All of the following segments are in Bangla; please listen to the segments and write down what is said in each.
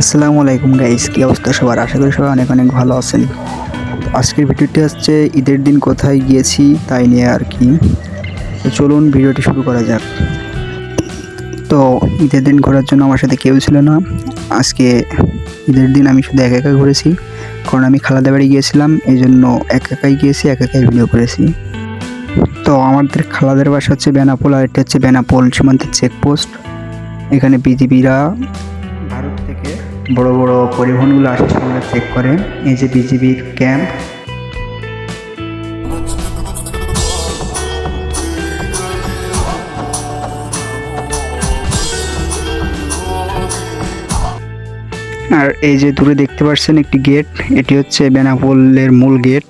আসসালামু আলাইকুম গাইস কি অবস্থা সবার? আশা করি সবাই অনেক অনেক ভালো আছেন। আজকের ভিডিওটি হচ্ছে ঈদের দিন কোথায় গিয়েছি তাই নিয়ে আর কি। তো চলুন ভিডিওটি শুরু করা যাক। তো ঈদের দিন ঘোরার জন্য আমার সাথে কেউ ছিল না। আজকে ঈদের দিন আমি শুধু একা একা ঘুরেছি, কারণ আমি খালাদা বাড়ি গিয়েছিলাম এই জন্য একা একাই গিয়েছি, একা একাই ভিডিও করেছি। তো আমাদের খালাদের বাসা হচ্ছে বেনাপোল, আর এটা হচ্ছে বেনাপোল সীমান্তের চেকপোস্ট এখানে বিজিবিরা বড় বড় পরিবহনগুলো আসে সেগুলো চেক করে। এই যে বিজিবির ক্যাম্প আর এই যে দূরে দেখতে পাচ্ছেন একটি গেট এটি হচ্ছে বেনাপোলের মূল গেট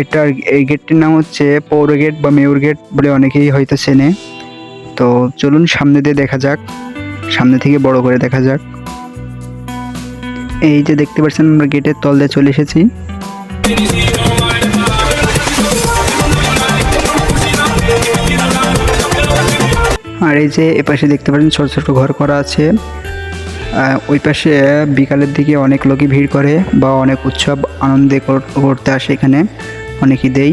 এটার এই গেটটির নাম হচ্ছে পৌর গেট বা মেয়র গেট বলে অনেকেই হয়তো চেনে। তো চলুন সামনে দিয়ে দেখা যাক। সামনে থেকে বড় করে দেখা যাক। এই যে দেখতে পাচ্ছেন আমরা গেটের তল দিয়ে চলে এসেছি। আর এই যে এপাশে দেখতে পাচ্ছেন ছোট ছোট ঘর করা আছে। ওই পাশে বিকালের দিকে অনেক লোকই ভিড় করে বা অনেক উৎসব আনন্দে করতে আসে এখানে অনেকই দেই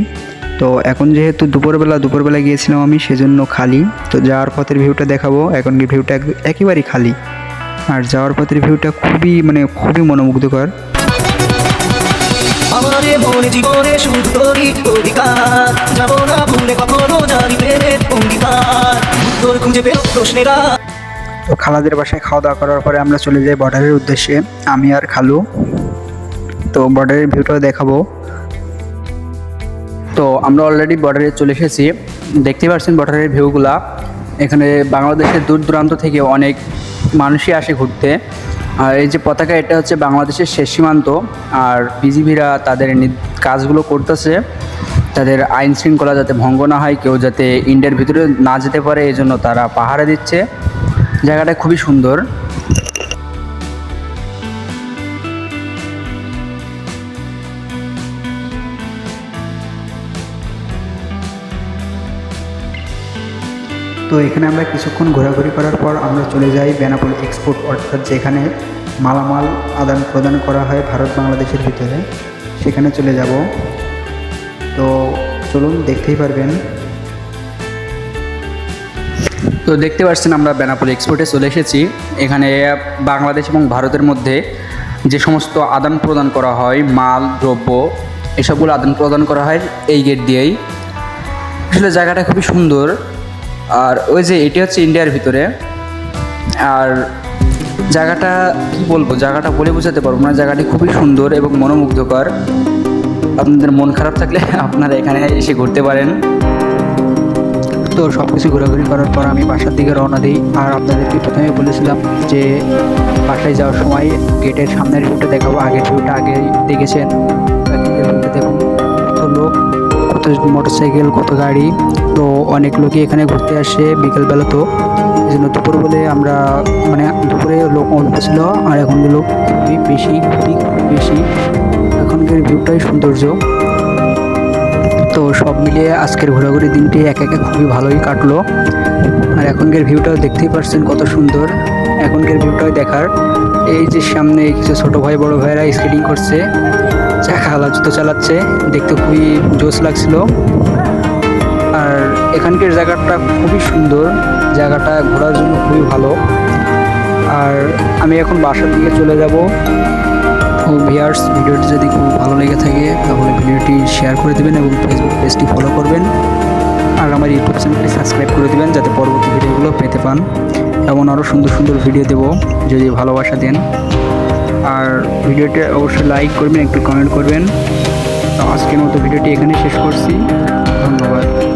তো এখন যেহেতু দুপুরবেলা দুপুরবেলা গিয়েছিলাম আমি, সেজন্য খালি। তো যাওয়ার পথের ভিউটা দেখাবো। এখন ভিউটা একেবারেই খালি। আর যাওয়ার পথের ভিউটা খুবই মানে খুবই মনোমুগ্ধকর। আমারে মনে জীবনে শুধু তোরই অধিকার। যাব না ভুলে কখনো জানি প্রেমের অঙ্গীকার। উত্তর খুঁজে পেল প্রশ্নেরা। তো খালাদের বাসায় খাওয়া দাওয়া করার পরে আমরা চলে যাই বর্ডারের উদ্দেশ্যে। আমি আর খালু। তো বর্ডারের ভিউটাও দেখাবো। তো আমরা অলরেডি বর্ডারে চলে এসেছি। দেখতে পাচ্ছেন বর্ডারের ভিউগুলা। এখানে বাংলাদেশের দূর দূরান্ত থেকে অনেক মানুষই আসে ঘুরতে। আর এই যে পতাকা, এটা হচ্ছে বাংলাদেশের শেষ সীমান্ত। আর বিজিবিরা তাদের কাজগুলো করতেছে। তাদের আইন শৃঙ্খলা যাতে ভঙ্গ না হয়, কেউ যাতে ইন্ডিয়ার ভিতরে না যেতে পারে এই জন্য তারা পাহারা দিচ্ছে। জায়গাটা খুবই সুন্দর। তো এখানে আমরা কিছুক্ষণ ঘোরাঘুরি করার পর আমরা চলে যাই বেনাপোল এক্সপোর্ট, অর্থাৎ যেখানে মালামাল আদান প্রদান করা হয় ভারত বাংলাদেশের ভিতরে। সেখানে চলে যাব। তো চলুন দেখতেই পারবেন। তো দেখতে পাচ্ছেন আমরা বেনাপোল এক্সপোর্টে চলে এসেছি। এখানে বাংলাদেশ এবং ভারতের মধ্যে যে সমস্ত আদান প্রদান করা হয়, মাল, দ্রব্য, এসবগুলো আদান প্রদান করা হয় এই গেট দিয়েই। আসলে জায়গাটা খুবই সুন্দর। আর ওই যে এটি হচ্ছে ইন্ডিয়ার ভিতরে। আর জায়গাটা কি বলব, জায়গাটা বলে বোঝাতে পারব না। জায়গাটি খুবই সুন্দর এবং মনোমুগ্ধকর। আপনাদের মন খারাপ থাকলে আপনারা এখানে এসে ঘুরতে পারেন। তো সব কিছু ঘোরাঘুরি করার পর আমি বাসার দিকে রওনা দিই। আর আপনাদেরকে প্রথমে বলেছিলাম যে বাসায় যাওয়ার সময় গেটের সামনের ভিউটা দেখাবো। আগের ভিউটা আগে দেখেছেন। কত মোটরসাইকেল, কত গাড়ি। তো অনেক লোকই এখানে ঘুরতে আসে বিকেলবেলা তো। এই জন্য দুপুর বলে আমরা মানে দুপুরে লোক অল্প ছিল, আর এখন লোক খুবই বেশি খুবই বেশি। এখনকার ভিউটাই সৌন্দর্য। তো সব মিলিয়ে আজকের ঘোরাঘুরি দিনটি এক একে খুবই ভালোই কাটলো। আর এখনকার ভিউটাও দেখতেই পারছেন কত সুন্দর। এখনকার ভিউটাও দেখার। এই যে সামনে কিছু ছোট ভাই, বড় ভাইরা স্কেটিং করছে। আলা জুতো চালাচ্ছে, দেখতে খুবই জোশ লাগছিল। আর এখানকার জায়গাটা খুবই সুন্দর, জায়গাটা ঘোরার জন্য খুবই ভালো। আর আমি এখন বাসার দিকে চলে যাব। ও ভিয়ার্স ভিডিওটি যদি খুব ভালো লেগে থাকে, তাহলে ভিডিওটি শেয়ার করে দেবেন এবং ফেসবুক পেজটি ফলো করবেন। আর আমার ইউটিউব চ্যানেলটি সাবস্ক্রাইব করে দেবেন, যাতে পরবর্তী ভিডিওগুলো পেতে পান। এমন আরও সুন্দর সুন্দর ভিডিও দেবো, যদি ভালোবাসা দেন। আর ভিডিওটি অবশ্যই লাইক করবেন একটু কমেন্ট করবেন। আজকের মতো ভিডিওটি এখানে শেষ করছি। ধন্যবাদ।